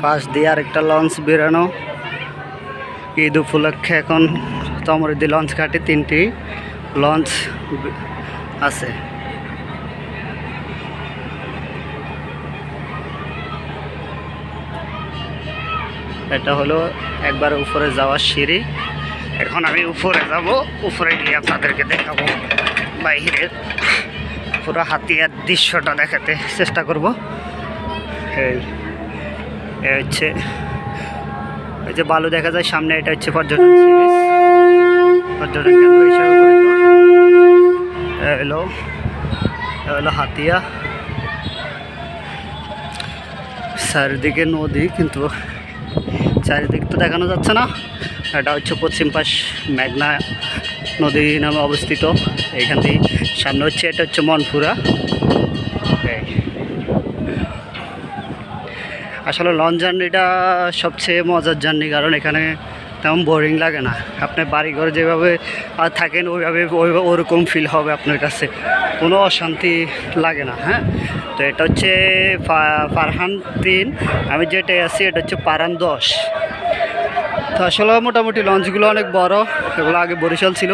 First দিয়ে আরেকটা launch বেরানো। Eid উপলক্ষে এখন তমরিদি লঞ্চ ঘাটে তিনটি। লঞ্চ আছে। এটা হলো একবার উপরে যাওয়ার সিঁড়ি। এখন আমি উপরে যাব, উপরে গিয়ে আপনাদেরকে দেখাবো বাইরের পুরো হাতিয়ার দৃশ্যটা দেখাতে চেষ্টা করব। এই হচ্ছে ওই যে বালু দেখা যায়, সামনে এটা হচ্ছে পর্যটন পর্যটন হলো হলো হাতিয়া। চারিদিকে নদী, কিন্তু চারিদিক তো দেখানো যাচ্ছে না। এটা হচ্ছে পশ্চিম পাশ মেঘনা নদী নামে অবস্থিত। এখান থেকে সামনে হচ্ছে, এটা হচ্ছে মনপুরা। আসলে লং জার্নিটা সবচেয়ে মজার জার্নি কারণ এখানে তেমন বোরিং লাগে না। আপনি বাড়ি ঘরে যেভাবে থাকেন, ওইভাবে ওই ওরকম ফিল হবে আপনার কাছে। কোনো অশান্তি লাগে না হ্যাঁ? তো এটা হচ্ছে ফারহান তিন, আমি যেটা আছি, এটা হচ্ছে পারান দশ। তো আসলে মোটামুটি লঞ্চগুলো অনেক বড়, এগুলো আগে বরিশাল ছিল।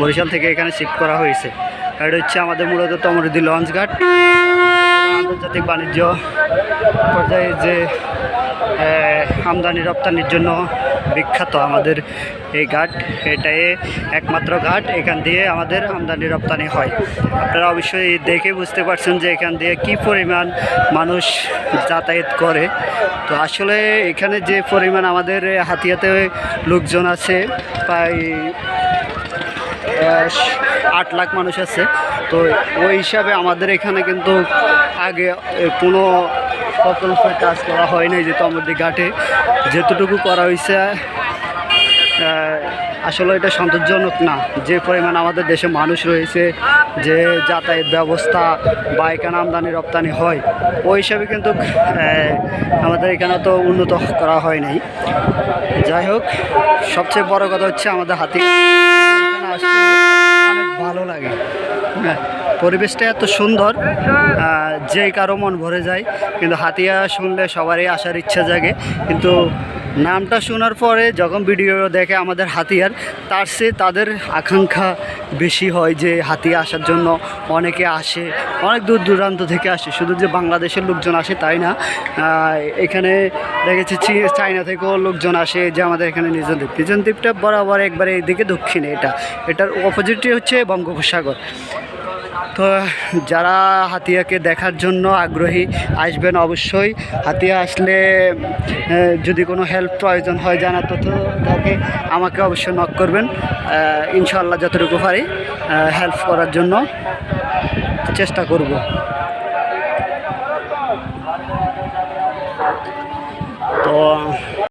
বরিশাল থেকে এখানে শিফট করা হয়েছে। এটা হচ্ছে আমাদের মূলত তমরুদ্দি লঞ্চ ঘাট। আন্তর্জাতিক বাণিজ্য পর্যায়ে যে আমদানি রপ্তানির জন্য বিখ্যাত আমাদের এই ঘাট, এটাই একমাত্র ঘাট, এখান দিয়ে আমাদের আমদানি রপ্তানি হয়। আপনারা অবশ্যই দেখে বুঝতে পারছেন যে এখান দিয়ে কি পরিমাণ মানুষ যাতায়াত করে। তো আসলে এখানে যে পরিমাণ আমাদের হাতিয়াতে লোকজন আছে, প্রায় আট লাখ মানুষ আছে। তো ওই হিসাবে আমাদের এখানে কিন্তু আগে কোনো প্রকল্পের কাজ করা হয় নাই যেহেতু আমাদের ঘাটে। যেতটুকু করা হয়েছে আসলে এটা সন্তোষজনক না। যে পরিমাণ আমাদের দেশে মানুষ রয়েছে, যে যাতায়াত ব্যবস্থা বা এখানে আমদানি, রপ্তানি হয়, ওই হিসাবে কিন্তু আমাদের এখানে তো উন্নত করা হয় নাই। যাই হোক, সবচেয়ে বড় কথা হচ্ছে আমাদের হাতি। অনেক ভালো লাগে। হ্যাঁ। পরিবেশটা এত সুন্দর যে কারও মন ভরে যায়, কিন্তু হাতিয়া শুনলে সবারই আসার ইচ্ছা জাগে। কিন্তু নামটা শোনার পরে যখন ভিডিও দেখে আমাদের হাতিয়ার, তার সে তাদের আকাঙ্ক্ষা বেশি হয় যে হাতিয়া আসার জন্য অনেকে আসে, অনেক দূর দূরান্ত থেকে আসে। শুধু যে বাংলাদেশের লোকজন আসে তাই না এখানে দেখেছি চায়না থেকেও লোকজন আসে যে আমাদের এখানে নিজন দ্বীপ নিজন দ্বীপটা বরাবর একবারে এইদিকে দক্ষিণে এটা। এটার অপোজিটই হচ্ছে বঙ্গোপসাগর। তো যারা হাতিয়াকে দেখার জন্য আগ্রহী আসবেন অবশ্যই। হাতিয়া আসলে যদি কোনো হেল্প প্রয়োজন হয় জানাতো তো তাকে আমাকে অবশ্যই নক করবেন। ইনশাল্লাহ যতটুকু পারি হেল্প করার জন্য চেষ্টা করব। তো